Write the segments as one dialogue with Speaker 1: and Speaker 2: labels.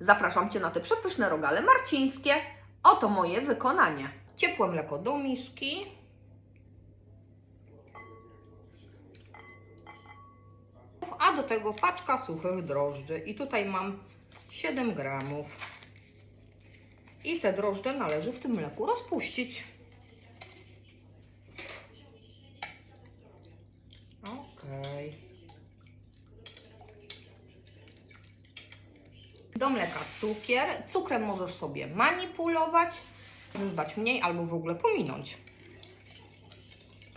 Speaker 1: Zapraszam Cię na te przepyszne rogale marcińskie. Oto moje wykonanie. Ciepłe mleko do miski. A do tego paczka suchych drożdży. I tutaj mam 7 gramów. I te drożdże należy w tym mleku rozpuścić. Okej. Do mleka cukier. Cukrem możesz sobie manipulować. Możesz dać mniej albo w ogóle pominąć.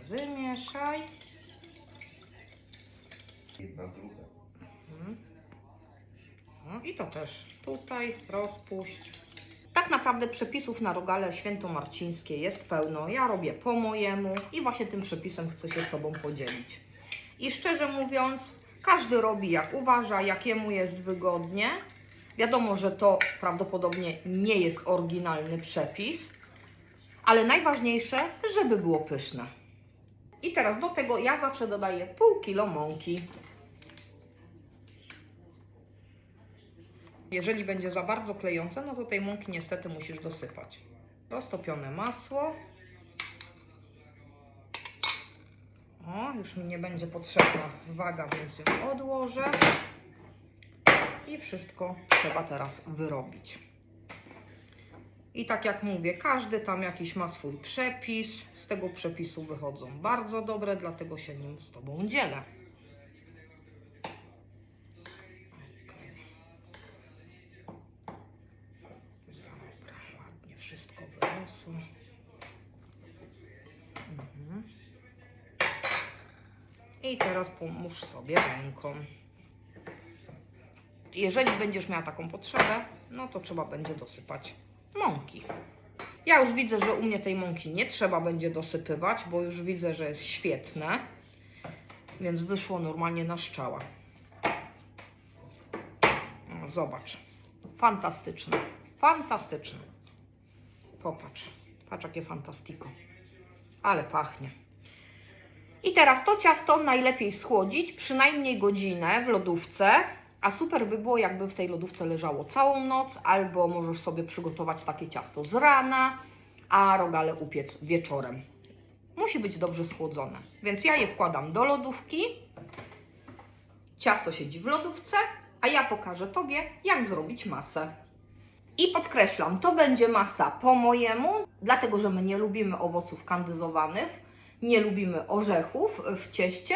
Speaker 1: Wymieszaj.
Speaker 2: Jedna druga.
Speaker 1: Mhm. No i to też tutaj rozpuść. Tak naprawdę przepisów na rogale świętomarcińskie jest pełno. Ja robię po mojemu i właśnie tym przepisem chcę się z Tobą podzielić. I szczerze mówiąc, każdy robi jak uważa, jakiemu jest wygodnie. Wiadomo, że to prawdopodobnie nie jest oryginalny przepis, ale najważniejsze, żeby było pyszne. I teraz do tego ja zawsze dodaję pół kilo mąki. Jeżeli będzie za bardzo klejące, no to tej mąki niestety musisz dosypać. Roztopione masło. O, już mi nie będzie potrzebna waga, więc ją odłożę. I wszystko trzeba teraz wyrobić. I tak jak mówię, każdy tam jakiś ma swój przepis. Z tego przepisu wychodzą bardzo dobre, dlatego się nim z Tobą dzielę. Wszystko wyrosło. Mhm. I teraz pomóż sobie ręką. Jeżeli będziesz miała taką potrzebę, no to trzeba będzie dosypać mąki. Ja już widzę, że u mnie tej mąki nie trzeba będzie dosypywać, bo już widzę, że jest świetne. Więc wyszło normalnie na szczała. O, Zobacz. Fantastyczne. Fantastyczne. Popatrz. Patrz jakie fantastiko. Ale pachnie. I teraz to ciasto najlepiej schłodzić przynajmniej godzinę w lodówce. A super by było, jakby w tej lodówce leżało całą noc, albo możesz sobie przygotować takie ciasto z rana, a rogale upiec wieczorem. Musi być dobrze schłodzone. Więc ja je wkładam do lodówki. Ciasto siedzi w lodówce, a ja pokażę Tobie, jak zrobić masę. I podkreślam, to będzie masa po mojemu, dlatego że my nie lubimy owoców kandyzowanych, nie lubimy orzechów w cieście.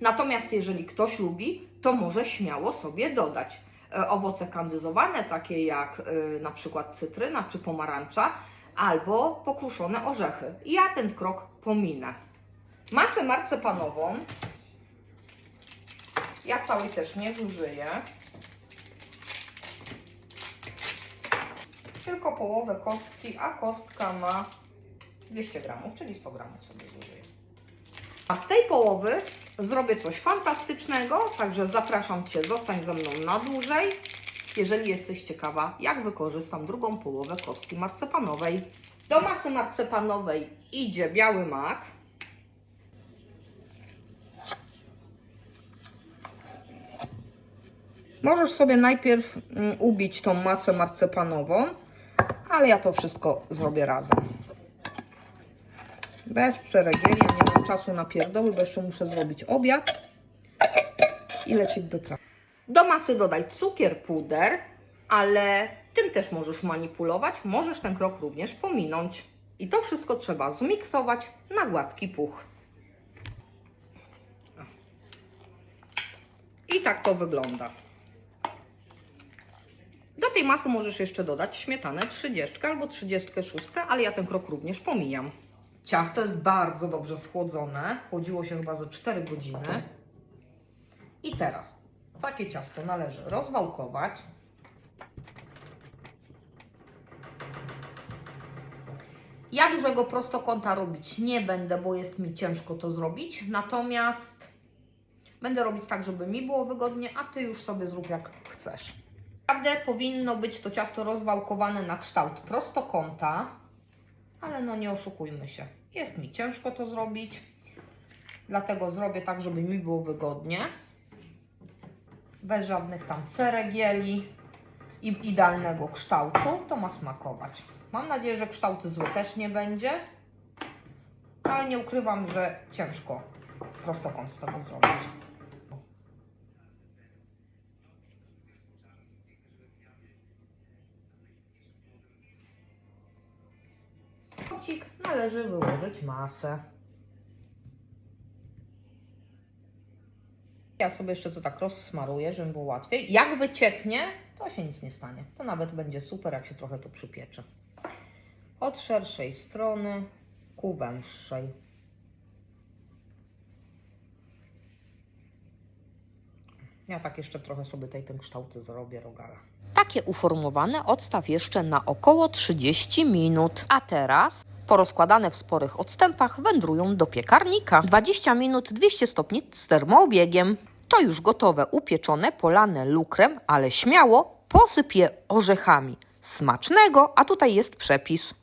Speaker 1: Natomiast jeżeli ktoś lubi, to może śmiało sobie dodać e, owoce kandyzowane, takie jak e, na przykład cytryna czy pomarańcza, albo pokruszone orzechy. Ja ten krok pominę. Masę marcepanową ja całej też nie zużyję. Tylko połowę kostki, a kostka ma 200 gramów, czyli 100 gramów sobie zużyję. A z tej połowy zrobię coś fantastycznego, także zapraszam Cię, zostań ze mną na dłużej, jeżeli jesteś ciekawa, jak wykorzystam drugą połowę kostki marcepanowej. Do masy marcepanowej idzie biały mak. Możesz sobie najpierw mm, ubić tą masę marcepanową, ale ja to wszystko zrobię razem. Bez ceregieli, nie mam czasu na pierdoły, bo jeszcze muszę zrobić obiad i lecieć do pracy. Do masy dodaj cukier, puder, ale tym też możesz manipulować, możesz ten krok również pominąć. I to wszystko trzeba zmiksować na gładki puch. I tak to wygląda. Do tej masy możesz jeszcze dodać śmietanę 30 albo 36, ale ja ten krok również pomijam. Ciasto jest bardzo dobrze schłodzone. Chłodziło się chyba ze 4 godziny. I teraz takie ciasto należy rozwałkować. Ja dużego prostokąta robić nie będę, bo jest mi ciężko to zrobić. Natomiast będę robić tak, żeby mi było wygodnie, a Ty już sobie zrób jak chcesz. Naprawdę powinno być to ciasto rozwałkowane na kształt prostokąta, ale no nie oszukujmy się. Jest mi ciężko to zrobić, dlatego zrobię tak, żeby mi było wygodnie. Bez żadnych tam ceregieli i idealnego kształtu, to ma smakować. Mam nadzieję, że kształty złe też nie będzie, ale nie ukrywam, że ciężko prostokąt z tego zrobić. Kocik należy wyłożyć masę. Ja sobie jeszcze to tak rozsmaruję, żeby było łatwiej. Jak wycieknie, to się nic nie stanie. To nawet będzie super, jak się trochę tu przypiecze. Od szerszej strony ku węższej. Ja tak jeszcze trochę sobie tutaj ten kształty zrobię rogala. Takie uformowane odstaw jeszcze na około 30 minut. A teraz porozkładane w sporych odstępach wędrują do piekarnika. 20 minut 200 stopni z termoobiegiem. To już gotowe, upieczone, polane lukrem, ale śmiało posyp je orzechami. Smacznego, a tutaj jest przepis.